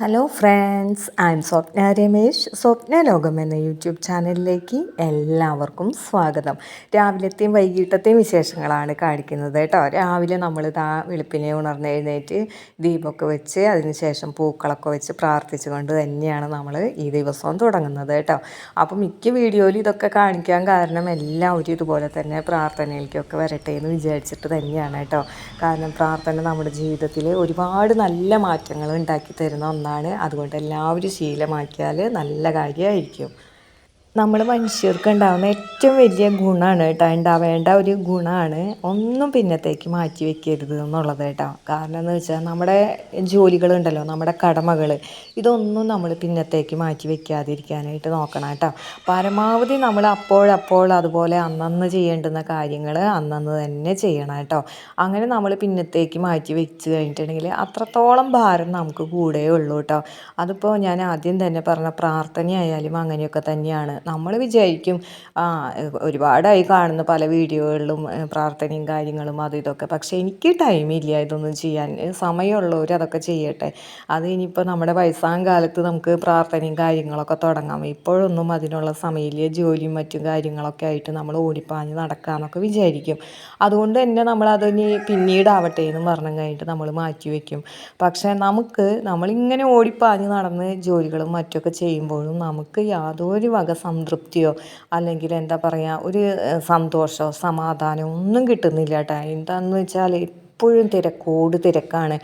Hello friends I'm Swapna Ramesh Swapna ലോകം എന്ന YouTube ചാനലിലേക്ക് എല്ലാവർക്കും സ്വാഗതം. രാവിലത്തെയും വൈകിട്ടത്തെയും വിശേഷങ്ങളാണ് കാണിക്കുന്നത് കേട്ടോ. രാവിലെ നമ്മൾ താ വെളുപ്പിനെ ഉണർന്ന് എഴുന്നേറ്റ് ദീപമൊക്കെ വെച്ച് അതിനുശേഷം പൂക്കളൊക്കെ വെച്ച് പ്രാർത്ഥിച്ചുകൊണ്ട് തന്നെയാണ് നമ്മൾ ഈ ദിവസവും തുടങ്ങുന്നത് കേട്ടോ. അപ്പോൾ മിക്ക വീഡിയോയിൽ ഇതൊക്കെ കാണിക്കാൻ കാരണം എല്ലാവരും ഇതുപോലെ തന്നെ പ്രാർത്ഥനയിലേക്കൊക്കെ വരട്ടെ എന്ന് വിചാരിച്ചിട്ട് തന്നെയാണ് കേട്ടോ. കാരണം പ്രാർത്ഥന നമ്മുടെ ജീവിതത്തിൽ ഒരുപാട് നല്ല മാറ്റങ്ങൾ ഉണ്ടാക്കി തരുന്ന ഒന്നാണ്. ഒന്നാണ്. അതുകൊണ്ട് എല്ലാവരും ശീലമാക്കിയാൽ നല്ല കാര്യമായിരിക്കും. നമ്മൾ മനുഷ്യർക്ക് ഉണ്ടാകുന്ന ഏറ്റവും വലിയ ഗുണമാണ് കേട്ടോ. ഉണ്ടാവേണ്ട ഒരു ഗുണമാണ് ഒന്നും പിന്നത്തേക്ക് മാറ്റി വെക്കരുത് എന്നുള്ളത് കേട്ടോ. കാരണം എന്ന് വെച്ചാൽ നമ്മുടെ ജോലികളുണ്ടല്ലോ നമ്മുടെ കടമകൾ ഇതൊന്നും നമ്മൾ പിന്നത്തേക്ക് മാറ്റി വെക്കാതിരിക്കാനായിട്ട് നോക്കണം കേട്ടോ. പരമാവധി നമ്മൾ അപ്പോഴപ്പോൾ അതുപോലെ അന്നന്ന് ചെയ്യേണ്ടുന്ന കാര്യങ്ങൾ അന്നന്ന് തന്നെ ചെയ്യണം കേട്ടോ. അങ്ങനെ നമ്മൾ പിന്നത്തേക്ക് മാറ്റി വെച്ച് കഴിഞ്ഞിട്ടുണ്ടെങ്കിൽ അത്രത്തോളം ഭാരം നമുക്ക് കൂടെ ഉള്ളൂ കേട്ടോ. അതിപ്പോൾ ഞാൻ ആദ്യം തന്നെ പറഞ്ഞ പ്രാർത്ഥനയായാലും അങ്ങനെയൊക്കെ തന്നെയാണ്. നമ്മൾ വിചാരിക്കും ആ ഒരുപാടായി കാണുന്ന പല വീഡിയോകളിലും പ്രാർത്ഥനയും കാര്യങ്ങളും അതും ഇതൊക്കെ. പക്ഷേ എനിക്ക് ടൈമില്ല ഇതൊന്നും ചെയ്യാൻ. സമയമുള്ളവർ അതൊക്കെ ചെയ്യട്ടെ. അത് ഇനിയിപ്പോൾ നമ്മുടെ വയസ്സാം കാലത്ത് നമുക്ക് പ്രാർത്ഥനയും കാര്യങ്ങളൊക്കെ തുടങ്ങാം. ഇപ്പോഴൊന്നും അതിനുള്ള സമയമില്ല. ജോലിയും മറ്റും കാര്യങ്ങളൊക്കെ ആയിട്ട് നമ്മൾ ഓടിപ്പാഞ്ഞ് നടക്കാമെന്നൊക്കെ വിചാരിക്കും. അതുകൊണ്ട് തന്നെ നമ്മൾ അതിനി പിന്നീടാവട്ടെ എന്ന് പറഞ്ഞു കഴിഞ്ഞിട്ട് നമ്മൾ മാറ്റി വയ്ക്കും പക്ഷേ നമുക്ക് നമ്മളിങ്ങനെ ഓടിപ്പാഞ്ഞ് നടന്ന് ജോലികളും മറ്റൊക്കെ ചെയ്യുമ്പോഴും നമുക്ക് യാതൊരു വക സംതൃപ്തിയോ അല്ലെങ്കിൽ എന്താ പറയുക ഒരു സന്തോഷമോ സമാധാനമോ ഒന്നും കിട്ടുന്നില്ല കേട്ടോ എന്താണെന്ന് വെച്ചാൽ എപ്പോഴും തിരക്കോട് തിരക്കാണ്.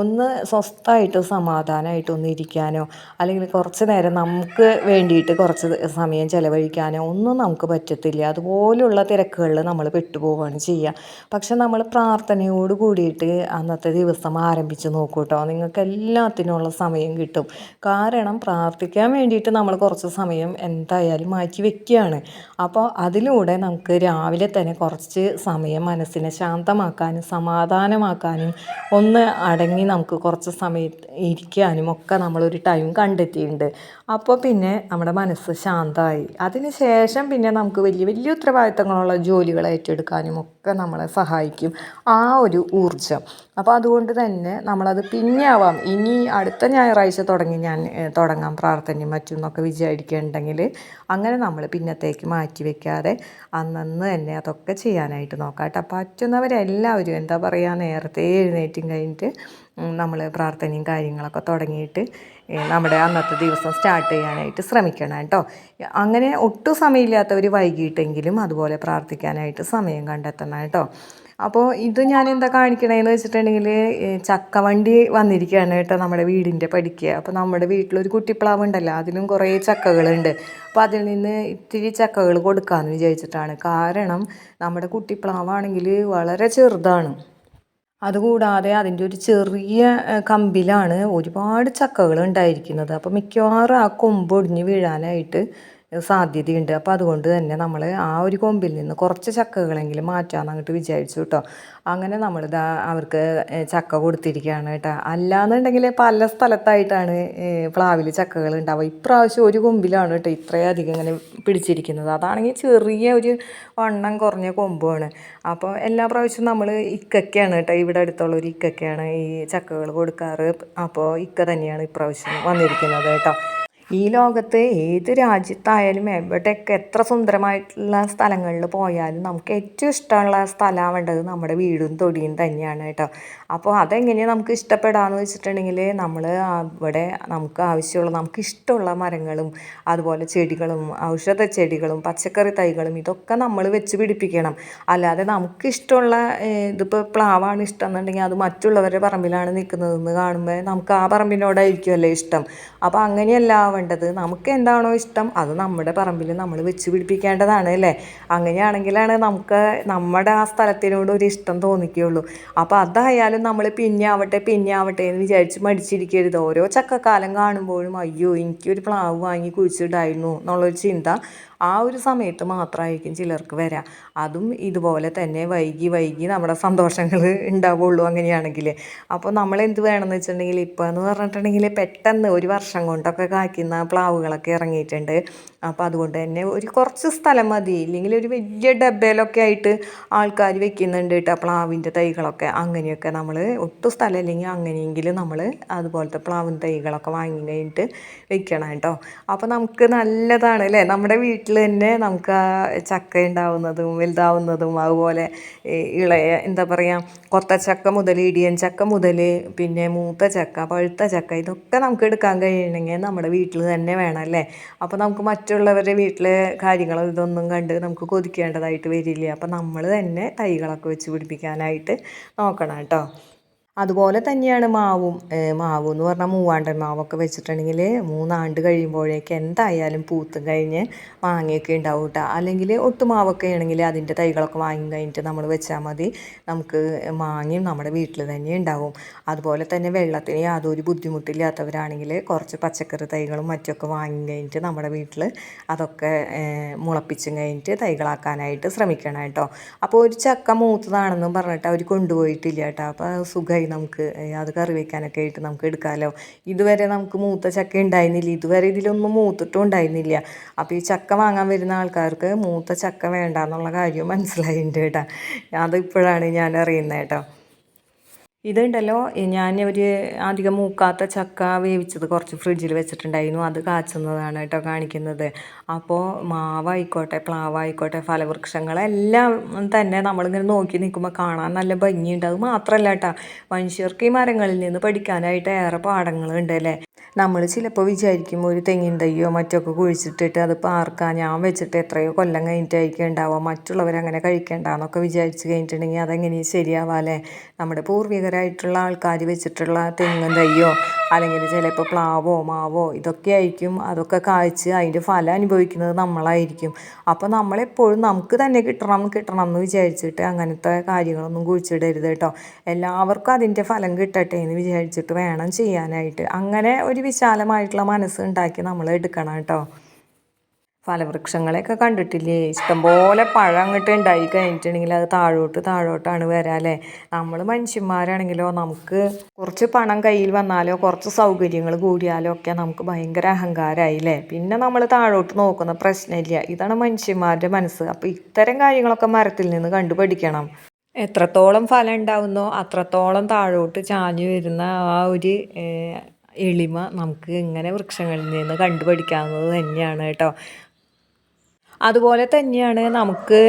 ഒന്ന് സ്വസ്ഥമായിട്ട് സമാധാനമായിട്ട് ഒന്ന് ഇരിക്കാനോ അല്ലെങ്കിൽ കുറച്ച് നേരം നമുക്ക് വേണ്ടിയിട്ട് കുറച്ച് സമയം ചിലവഴിക്കാനോ ഒന്നും നമുക്ക് പറ്റത്തില്ല. അതുപോലുള്ള തിരക്കുകളിൽ നമ്മൾ പെട്ടുപോവുകയാണ് ചെയ്യുക. പക്ഷെ നമ്മൾ പ്രാർത്ഥനയോട് കൂടിയിട്ട് അന്നത്തെ ദിവസം ആരംഭിച്ച് നോക്കൂ കേട്ടോ നിങ്ങൾക്ക് എല്ലാത്തിനുള്ള സമയം കിട്ടും. കാരണം പ്രാർത്ഥിക്കാൻ വേണ്ടിയിട്ട് നമ്മൾ കുറച്ച് സമയം എന്തായാലും മാറ്റി വെക്കുകയാണ്. അപ്പോൾ അതിലൂടെ നമുക്ക് രാവിലെ തന്നെ കുറച്ച് സമയം മനസ്സിനെ ശാന്തമാക്കാനും സമാധാനം സമാധാനമാക്കാനും ഒന്ന് അടങ്ങി നമുക്ക് കുറച്ച് സമയം ഇരിക്കാനും ഒക്കെ നമ്മളൊരു ടൈം കണ്ടെത്തിയിട്ടുണ്ട്. അപ്പോൾ പിന്നെ നമ്മുടെ മനസ്സ് ശാന്തമായി. അതിന് ശേഷം പിന്നെ നമുക്ക് വലിയ വലിയ ഉത്തരവാദിത്തങ്ങളുള്ള ജോലികൾ ഏറ്റെടുക്കാനും ഒക്കെ നമ്മളെ സഹായിക്കും ആ ഒരു ഊർജം അപ്പോൾ അതുകൊണ്ട് തന്നെ നമ്മളത് പിന്നെ ആവാം ഇനി അടുത്ത ഞായറാഴ്ച തുടങ്ങി ഞാൻ തുടങ്ങാം പ്രാർത്ഥനയും മറ്റും എന്നൊക്കെ വിചാരിക്കുന്നുണ്ടെങ്കിൽ അങ്ങനെ നമ്മൾ പിന്നത്തേക്ക് മാറ്റി വെക്കാതെ അന്നന്ന് തന്നെ അതൊക്കെ ചെയ്യാനായിട്ട് നോക്കാം കേട്ടോ. പറ്റുന്നവരെല്ലാവരും എന്താ പറയുക നേരത്തെ എഴുന്നേറ്റും കഴിഞ്ഞിട്ട് നമ്മൾ പ്രാർത്ഥനയും കാര്യങ്ങളൊക്കെ തുടങ്ങിയിട്ട് നമ്മുടെ അന്നത്തെ ദിവസം സ്റ്റാർട്ട് ചെയ്യാനായിട്ട് ശ്രമിക്കണം കേട്ടോ അങ്ങനെ ഒട്ടും സമയമില്ലാത്തവർ വൈകിട്ടെങ്കിലും അതുപോലെ പ്രാർത്ഥിക്കാനായിട്ട് സമയം കണ്ടെത്തണം കേട്ടോ അപ്പോൾ ഇത് ഞാൻ എന്താ കാണിക്കണേന്ന് വെച്ചിട്ടുണ്ടെങ്കിൽ ചക്കവണ്ടി വന്നിരിക്കുകയാണ് കേട്ടോ നമ്മുടെ വീടിന്റെ പഠിക്കുക അപ്പോൾ നമ്മുടെ വീട്ടിലൊരു കുട്ടിപ്ലാവ് ഉണ്ടല്ലോ അതിലും കുറേ ചക്കകളുണ്ട്. അപ്പോൾ അതിൽ നിന്ന് ഇത്തിരി ചക്കകൾ കൊടുക്കാമെന്ന് വിചാരിച്ചിട്ടാണ്. കാരണം നമ്മുടെ കുട്ടിപ്ലാവാണെങ്കിൽ വളരെ ചെറുതാണ്. അതുകൂടാതെ അതിന്റെ ഒരു ചെറിയ കമ്പിലാണ് ഒരുപാട് ചക്കകൾ ഉണ്ടായിരിക്കുന്നത്. അപ്പോൾ മിക്കവാറും ആ കൊമ്പ് ഒടിഞ്ഞ് വീഴാനായിട്ട് സാധ്യതയുണ്ട്. അപ്പോൾ അതുകൊണ്ട് തന്നെ നമ്മൾ ആ ഒരു കൊമ്പിൽ നിന്ന് കുറച്ച് ചക്കകളെങ്കിലും മാറ്റാമെന്ന് അങ്ങോട്ട് വിചാരിച്ചു കേട്ടോ അങ്ങനെ നമ്മൾ ഇതാ അവർക്ക് ചക്ക കൊടുത്തിരിക്കുകയാണ് കേട്ടോ അല്ലാന്നുണ്ടെങ്കിൽ പല സ്ഥലത്തായിട്ടാണ് പ്ലാവിൽ ചക്കകൾ ഉണ്ടാവുക ഇപ്രാവശ്യം ഒരു കൊമ്പിലാണ് കേട്ടോ ഇത്രയധികം ഇങ്ങനെ പിടിച്ചിരിക്കുന്നത്. അതാണെങ്കിൽ ചെറിയ ഒരു വണ്ണം കുറഞ്ഞ കൊമ്പാണ്. അപ്പോൾ എല്ലാ പ്രാവശ്യവും നമ്മൾ ഇക്കൊക്കെയാണ് കേട്ടോ ഇവിടെ അടുത്തുള്ള ഒരു ഇക്കൊക്കെയാണ് ഈ ചക്കകൾ കൊടുക്കാറ്. അപ്പോൾ ഇക്ക തന്നെയാണ് ഇപ്രാവശ്യം വന്നിരിക്കുന്നത് കേട്ടോ ഈ ലോകത്ത് ഏത് രാജ്യത്തായാലും എവിടെയൊക്കെ എത്ര സുന്ദരമായിട്ടുള്ള സ്ഥലങ്ങളിൽ പോയാലും നമുക്ക് ഏറ്റവും ഇഷ്ടമുള്ള സ്ഥലമാവേണ്ടത് നമ്മുടെ വീടും തൊടിയും തന്നെയാണ് കേട്ടോ. അപ്പോൾ അതെങ്ങനെയാണ് നമുക്ക് ഇഷ്ടപ്പെടാമെന്ന് വെച്ചിട്ടുണ്ടെങ്കിൽ നമ്മൾ അവിടെ നമുക്ക് ആവശ്യമുള്ള നമുക്ക് ഇഷ്ടമുള്ള മരങ്ങളും അതുപോലെ ചെടികളും ഔഷധ ചെടികളും പച്ചക്കറി തൈകളും ഇതൊക്കെ നമ്മൾ വെച്ച് പിടിപ്പിക്കണം. അല്ലാതെ നമുക്ക് ഇഷ്ടമുള്ള ഇതിപ്പോൾ പ്ലാവാണ് ഇഷ്ടം എന്നുണ്ടെങ്കിൽ അത് മറ്റുള്ളവരുടെ പറമ്പിലാണ് നിൽക്കുന്നതെന്ന് കാണുമ്പോൾ നമുക്ക് ആ പറമ്പിനോടായിരിക്കുമല്ലേ ഇഷ്ടം. അപ്പോൾ അങ്ങനെയല്ല വേണ്ടത്? നമുക്ക് എന്താണോ ഇഷ്ടം അത് നമ്മുടെ പറമ്പിൽ നമ്മൾ വെച്ച് പിടിപ്പിക്കേണ്ടതാണ് അല്ലേ? അങ്ങനെയാണെങ്കിലാണ് നമുക്ക് നമ്മുടെ ആ സ്ഥലത്തിനോട് ഒരു ഇഷ്ടം തോന്നിക്കുകയുള്ളൂ. അപ്പോൾ അതായാലും നമ്മൾ പിന്നെ ആവട്ടെ പിന്നെ ആവട്ടെ എന്ന് വിചാരിച്ച് മടിച്ചിരിക്കരുത്. ഓരോ ചക്കക്കാലം കാണുമ്പോഴും അയ്യോ എനിക്കൊരു പ്ലാവ് വാങ്ങി കുഴിച്ചിടായിരുന്നു എന്നുള്ളൊരു ചിന്ത ആ ഒരു സമയത്ത് മാത്രമായിരിക്കും ചിലർക്ക് വരാം. അതും ഇതുപോലെ തന്നെ വൈകി വൈകി നമ്മുടെ സന്തോഷങ്ങൾ ഉണ്ടാവുള്ളൂ അങ്ങനെയാണെങ്കിൽ. അപ്പോൾ നമ്മൾ എന്ത് വേണമെന്ന് വെച്ചിട്ടുണ്ടെങ്കിൽ ഇപ്പോൾ എന്ന് പറഞ്ഞിട്ടുണ്ടെങ്കിൽ പെട്ടെന്ന് ഒരു വർഷം കൊണ്ടൊക്കെ കായ്ക്കുന്ന പ്ലാവുകളൊക്കെ ഇറങ്ങിയിട്ടുണ്ട്. അപ്പോൾ അതുകൊണ്ട് തന്നെ ഒരു കുറച്ച് സ്ഥലം മതി. ഇല്ലെങ്കിൽ ഒരു വലിയ ഡബ്ബയിലൊക്കെ ആയിട്ട് ആൾക്കാർ വെക്കുന്നുണ്ട് കേട്ടോ പ്ലാവിന്റെ തൈകളൊക്കെ. അങ്ങനെയൊക്കെ നമ്മൾ ഒട്ടും സ്ഥലം ഇല്ലെങ്കിൽ അങ്ങനെയെങ്കിലും നമ്മൾ അതുപോലത്തെ പ്ലാവിൻ തൈകളൊക്കെ വാങ്ങി കഴിഞ്ഞിട്ട് വെക്കണം കേട്ടോ അപ്പോൾ നമുക്ക് നല്ലതാണ് അല്ലേ? നമ്മുടെ വീട്ടിൽ തന്നെ നമുക്ക് ആ ചക്ക ഉണ്ടാവുന്നതും വലുതാവുന്നതും അതുപോലെ ഇളയ എന്താ പറയുക കൊത്ത ചക്ക മുതൽ ഇടിയൻ ചക്ക മുതൽ പിന്നെ മൂത്ത ചക്ക പഴുത്ത ചക്ക ഇതൊക്കെ നമുക്ക് എടുക്കാൻ കഴിയണമെങ്കിൽ നമ്മുടെ വീട്ടിൽ തന്നെ വേണം അല്ലേ? അപ്പോൾ നമുക്ക് മറ്റുള്ളവരുടെ വീട്ടിലെ കാര്യങ്ങൾ ഇതൊന്നും കണ്ട് നമുക്ക് കൊതിക്കേണ്ടതായിട്ട് വരില്ല. അപ്പോൾ നമ്മൾ തന്നെ തൈകളൊക്കെ വെച്ച് പിടിപ്പിക്കാനായിട്ട് നോക്കണം കേട്ടോ. അതുപോലെ തന്നെയാണ് മാവും. മാവ് എന്ന് പറഞ്ഞാൽ മൂവാണ്ടൻ മാവൊക്കെ വെച്ചിട്ടുണ്ടെങ്കിൽ മൂന്നാണ്ട് കഴിയുമ്പോഴേക്ക് എന്തായാലും പൂത്തും കഴിഞ്ഞ് മാങ്ങയൊക്കെ ഉണ്ടാവും കേട്ടോ അല്ലെങ്കിൽ ഒട്ടുമാവൊക്കെ ആണെങ്കിൽ അതിന്റെ തൈകളൊക്കെ വാങ്ങി കഴിഞ്ഞിട്ട് നമ്മൾ വെച്ചാൽ മതി. നമുക്ക് മാങ്ങയും നമ്മുടെ വീട്ടിൽ തന്നെ ഉണ്ടാവും. അതുപോലെ തന്നെ വെള്ളത്തിന് യാതൊരു ബുദ്ധിമുട്ടില്ലാത്തവരാണെങ്കിൽ കുറച്ച് പച്ചക്കറി തൈകളും മറ്റൊക്കെ വാങ്ങി കഴിഞ്ഞിട്ട് നമ്മുടെ വീട്ടിൽ അതൊക്കെ മുളപ്പിച്ചും കഴിഞ്ഞിട്ട് തൈകളാക്കാനായിട്ട് ശ്രമിക്കണം കേട്ടോ. അപ്പോൾ ഒരു ചക്ക മൂത്തതാണെന്നും പറഞ്ഞിട്ട് അവർ കൊണ്ടുപോയിട്ടില്ല കേട്ടോ അപ്പോൾ സുഖമായി നമുക്ക് അത് കറി വയ്ക്കാനൊക്കെ ആയിട്ട് നമുക്ക് എടുക്കാമല്ലോ ഇതുവരെ നമുക്ക് മൂത്ത ചക്ക ഉണ്ടായിരുന്നില്ല. ഇതുവരെ ഇതിലൊന്നും മൂത്തിട്ടും ഉണ്ടായിരുന്നില്ല. അപ്പോൾ ഈ ചക്ക വാങ്ങാൻ വരുന്ന ആൾക്കാർക്ക് മൂത്ത ചക്ക വേണ്ട എന്നുള്ള കാര്യം മനസ്സിലായിട്ടുണ്ട് കേട്ടോ. അതിപ്പോഴാണ് ഞാൻ അറിയുന്നത് കേട്ടോ. ഇതുണ്ടല്ലോ ഞാൻ ഒരു അധികം മൂക്കാത്ത ചക്ക വേവിച്ചത് കുറച്ച് ഫ്രിഡ്ജിൽ വെച്ചിട്ടുണ്ടായിരുന്നു അത് കാച്ചുന്നതാണ് കേട്ടോ കാണിക്കുന്നത്. അപ്പോൾ മാവായിക്കോട്ടെ പ്ലാവായിക്കോട്ടെ ഫലവൃക്ഷങ്ങളെല്ലാം തന്നെ നമ്മളിങ്ങനെ നോക്കി നിൽക്കുമ്പോൾ കാണാൻ നല്ല ഭംഗിയുണ്ട്. അത് മാത്രമല്ല കേട്ടോ മനുഷ്യർക്ക് ഈ മരങ്ങളിൽ നിന്ന് പഠിക്കാനായിട്ട് ഏറെ പാഠങ്ങളുണ്ട് അല്ലേ? നമ്മൾ ചിലപ്പോൾ വിചാരിക്കും ഒരു തെങ്ങിൻ തയ്യോ മറ്റൊക്കെ കുഴിച്ചിട്ടിട്ട് അത് പാർക്കാൻ ഞാൻ വെച്ചിട്ട് എത്രയോ കൊല്ലം കഴിഞ്ഞിട്ടായിരിക്കും ഉണ്ടാവുക മറ്റുള്ളവരങ്ങനെ കഴിക്കേണ്ടെന്നൊക്കെ വിചാരിച്ച് കഴിഞ്ഞിട്ടുണ്ടെങ്കിൽ അതെങ്ങനെ ശരിയാവാം അല്ലേ? നമ്മുടെ പൂർവികരായിട്ടുള്ള ആൾക്കാർ വെച്ചിട്ടുള്ള തെങ്ങും തയ്യോ അല്ലെങ്കിൽ ചിലപ്പോൾ പ്ലാവോ മാവോ ഇതൊക്കെ ആയിരിക്കും അതൊക്കെ കായ്ച്ച് അതിന്റെ ഫലം അനുഭവിക്കുന്നത് നമ്മളായിരിക്കും. അപ്പോൾ നമ്മളെപ്പോഴും നമുക്ക് തന്നെ കിട്ടണം കിട്ടണം എന്ന് വിചാരിച്ചിട്ട് അങ്ങനത്തെ കാര്യങ്ങളൊന്നും കുഴിച്ചിടരുത് കേട്ടോ. എല്ലാവർക്കും അതിന്റെ ഫലം കിട്ടട്ടെ എന്ന് വിചാരിച്ചിട്ട് വേണം ചെയ്യാനായിട്ട്. അങ്ങനെ ഒരു വിശാലമായിട്ടുള്ള മനസ്സ് ഉണ്ടാക്കി നമ്മൾ എടുക്കണം കേട്ടോ. ഫലവൃക്ഷങ്ങളെയൊക്കെ കണ്ടിട്ടില്ലേ? ഇഷ്ടംപോലെ പഴം അങ്ങോട്ട് ഉണ്ടായി കഴിഞ്ഞിട്ടുണ്ടെങ്കിൽ അത് താഴോട്ട് താഴോട്ടാണ് വരാല്ലേ നമ്മൾ മനുഷ്യന്മാരാണെങ്കിലോ നമുക്ക് കുറച്ച് പണം കയ്യിൽ വന്നാലോ കുറച്ച് സൗകര്യങ്ങൾ കൂടിയാലോ ഒക്കെ നമുക്ക് ഭയങ്കര അഹങ്കാരമായി അല്ലേ? പിന്നെ നമ്മൾ താഴോട്ട് നോക്കുന്ന പ്രശ്നമില്ല. ഇതാണ് മനുഷ്യന്മാരുടെ മനസ്സ്. അപ്പോൾ ഇത്തരം കാര്യങ്ങളൊക്കെ മരത്തിൽ നിന്ന് കണ്ടുപഠിക്കണം. എത്രത്തോളം ഫലം ഉണ്ടാവുന്നോ അത്രത്തോളം താഴോട്ട് ചാഞ്ഞു വരുന്ന ആ ഒരു എളിമ നമുക്ക് ഇങ്ങനെ വൃക്ഷങ്ങളിൽ നിന്ന് കണ്ടുപഠിക്കാവുന്നത് തന്നെയാണ് കേട്ടോ. അതുപോലെ തന്നെയാണ് നമുക്ക്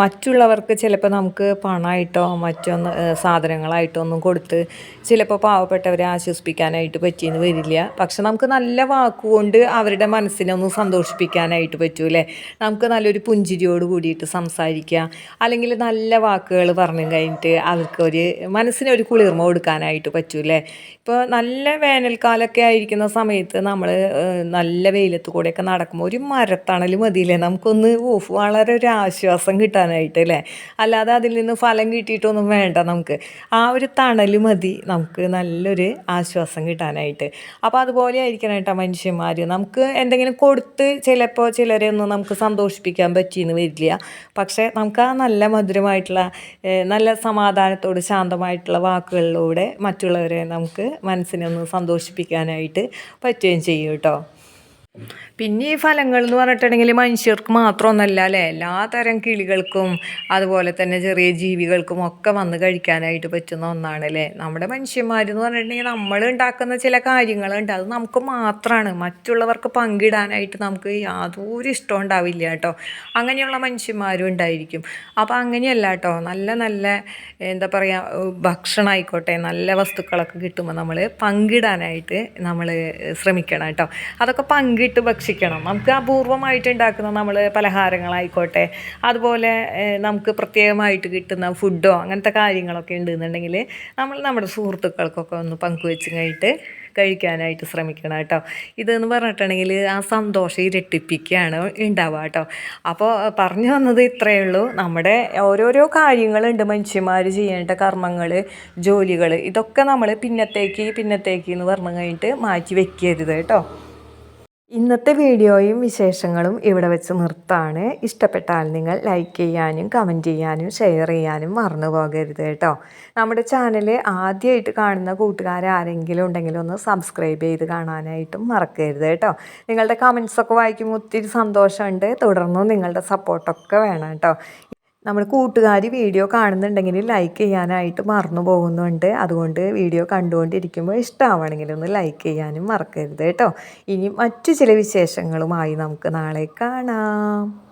മറ്റുള്ളവർക്ക് ചിലപ്പോൾ നമുക്ക് പണമായിട്ടോ മറ്റൊന്ന് സാധനങ്ങളായിട്ടോ ഒന്നും കൊടുത്ത് ചിലപ്പോൾ പാവപ്പെട്ടവരെ ആശ്വസിപ്പിക്കാനായിട്ട് പറ്റിയെന്ന് വരില്ല. പക്ഷെ നമുക്ക് നല്ല വാക്കുകൊണ്ട് അവരുടെ മനസ്സിനെ ഒന്ന് സന്തോഷിപ്പിക്കാനായിട്ട് പറ്റൂലേ നമുക്ക് നല്ലൊരു പുഞ്ചിരിയോട് കൂടിയിട്ട് സംസാരിക്കുക അല്ലെങ്കിൽ നല്ല വാക്കുകൾ പറഞ്ഞു കഴിഞ്ഞിട്ട് അവർക്ക് ഒരു മനസ്സിനൊരു കുളിർമ കൊടുക്കാനായിട്ട് പറ്റൂലേ ഇപ്പോൾ നല്ല വേനൽക്കാലമൊക്കെ ആയിരിക്കുന്ന സമയത്ത് നമ്മൾ നല്ല വെയിലത്ത് കൂടെയൊക്കെ നടക്കുമ്പോൾ ഒരു മരത്തണൽ മതിയില്ലേ? നമുക്കൊന്ന് ഒന്ന് ഓഫ് വളരെ ഒരു ആശ്വാസം കിട്ടാനായിട്ട് അല്ലേ? അല്ലാതെ അതിൽ നിന്ന് ഫലം കിട്ടിയിട്ടൊന്നും വേണ്ട നമുക്ക്. ആ ഒരു തണൽ മതി നമുക്ക് നല്ലൊരു ആശ്വാസം കിട്ടാനായിട്ട്. അപ്പോൾ അതുപോലെ ആയിരിക്കണം കേട്ടോ മനുഷ്യന്മാർ നമുക്ക് എന്തെങ്കിലും കൊടുത്ത് ചിലപ്പോൾ ചിലരെ ഒന്നും നമുക്ക് സന്തോഷിപ്പിക്കാൻ പറ്റിയെന്ന് വരില്ല. പക്ഷേ നമുക്ക് ആ നല്ല മധുരമായിട്ടുള്ള നല്ല സമാധാനത്തോട് ശാന്തമായിട്ടുള്ള വാക്കുകളിലൂടെ മറ്റുള്ളവരെ നമുക്ക് മനസ്സിനെ ഒന്ന് സന്തോഷിപ്പിക്കാനായിട്ട് പറ്റുകയും ചെയ്യും കേട്ടോ. പിന്നെ ഈ ഫലങ്ങൾ എന്ന് പറഞ്ഞിട്ടുണ്ടെങ്കിൽ മനുഷ്യർക്ക് മാത്രമൊന്നല്ല അല്ലേ? എല്ലാ തരം കിളികൾക്കും അതുപോലെ തന്നെ ചെറിയ ജീവികൾക്കും ഒക്കെ വന്ന് കഴിക്കാനായിട്ട് പറ്റുന്ന ഒന്നാണ് അല്ലേ? നമ്മുടെ മനുഷ്യന്മാരെന്ന് പറഞ്ഞിട്ടുണ്ടെങ്കിൽ നമ്മൾ ഉണ്ടാക്കുന്ന ചില കാര്യങ്ങളുണ്ട്. അത് നമുക്ക് മാത്രമാണ് മറ്റുള്ളവർക്ക് പങ്കിടാനായിട്ട് നമുക്ക് യാതൊരു ഇഷ്ടം ഉണ്ടാവില്ല കേട്ടോ. അങ്ങനെയുള്ള മനുഷ്യന്മാരും ഉണ്ടായിരിക്കും. അപ്പോൾ അങ്ങനെയല്ല കേട്ടോ. നല്ല നല്ല എന്താ പറയുക ഭക്ഷണമായിക്കോട്ടെ നല്ല വസ്തുക്കളൊക്കെ കിട്ടുമ്പോൾ നമ്മൾ പങ്കിടാനായിട്ട് നമ്മൾ ശ്രമിക്കണം കേട്ടോ. അതൊക്കെ പങ്കിട്ട് ഭക്ഷി ഭക്ഷിക്കണം. നമുക്ക് അപൂർവമായിട്ട് ഉണ്ടാക്കുന്ന നമ്മൾ പലഹാരങ്ങളായിക്കോട്ടെ അതുപോലെ നമുക്ക് പ്രത്യേകമായിട്ട് കിട്ടുന്ന ഫുഡോ അങ്ങനത്തെ കാര്യങ്ങളൊക്കെ ഉണ്ടെന്നുണ്ടെങ്കിൽ നമ്മൾ നമ്മുടെ സുഹൃത്തുക്കൾക്കൊക്കെ ഒന്ന് പങ്കുവെച്ച് കഴിഞ്ഞിട്ട് കഴിക്കാനായിട്ട് ശ്രമിക്കണം കേട്ടോ. ഇതെന്ന് പറഞ്ഞിട്ടുണ്ടെങ്കിൽ ആ സന്തോഷം ഇരട്ടിപ്പിക്കുകയാണ് ഉണ്ടാവുക കേട്ടോ. അപ്പോൾ പറഞ്ഞു വന്നത് ഇത്രയേ ഉള്ളൂ. നമ്മുടെ ഓരോരോ കാര്യങ്ങളുണ്ട് മനുഷ്യന്മാർ ചെയ്യേണ്ട കർമ്മങ്ങൾ ജോലികൾ ഇതൊക്കെ നമ്മൾ പിന്നത്തേക്ക് പിന്നത്തേക്ക് എന്ന് പറഞ്ഞു കഴിഞ്ഞിട്ട് മാറ്റി വെക്കരുത് കേട്ടോ. ഇന്നത്തെ വീഡിയോയും വിശേഷങ്ങളും ഇവിടെ വെച്ച് നിർത്താണ്. ഇഷ്ടപ്പെട്ടാൽ നിങ്ങൾ ലൈക്ക് ചെയ്യാനും കമന്റ് ചെയ്യാനും ഷെയർ ചെയ്യാനും മറന്നു പോകരുത് കേട്ടോ. നമ്മുടെ ചാനൽ ആദ്യമായിട്ട് കാണുന്ന കൂട്ടുകാർ ആരെങ്കിലും ഉണ്ടെങ്കിൽ ഒന്ന് സബ്സ്ക്രൈബ് ചെയ്ത് കാണാനായിട്ടും മറക്കരുത് കേട്ടോ. നിങ്ങളുടെ കമൻസൊക്കെ വായിക്കുമ്പോൾ ഒത്തിരി സന്തോഷമുണ്ട്. തുടർന്നും നിങ്ങളുടെ സപ്പോർട്ടൊക്കെ വേണം കേട്ടോ. നമ്മൾ കൂട്ടുകാർ വീഡിയോ കാണുന്നുണ്ടെങ്കിൽ ലൈക്ക് ചെയ്യാനായിട്ട് മറന്നു പോകുന്നുണ്ട്. അതുകൊണ്ട് വീഡിയോ കണ്ടുകൊണ്ടിരിക്കുമ്പോൾ ഇഷ്ടമാവണമെങ്കിൽ ഒന്ന് ലൈക്ക് ചെയ്യാനും മറക്കരുത് കേട്ടോ. ഇനി മറ്റു ചില വിശേഷങ്ങളുമായി നമുക്ക് നാളെ കാണാം.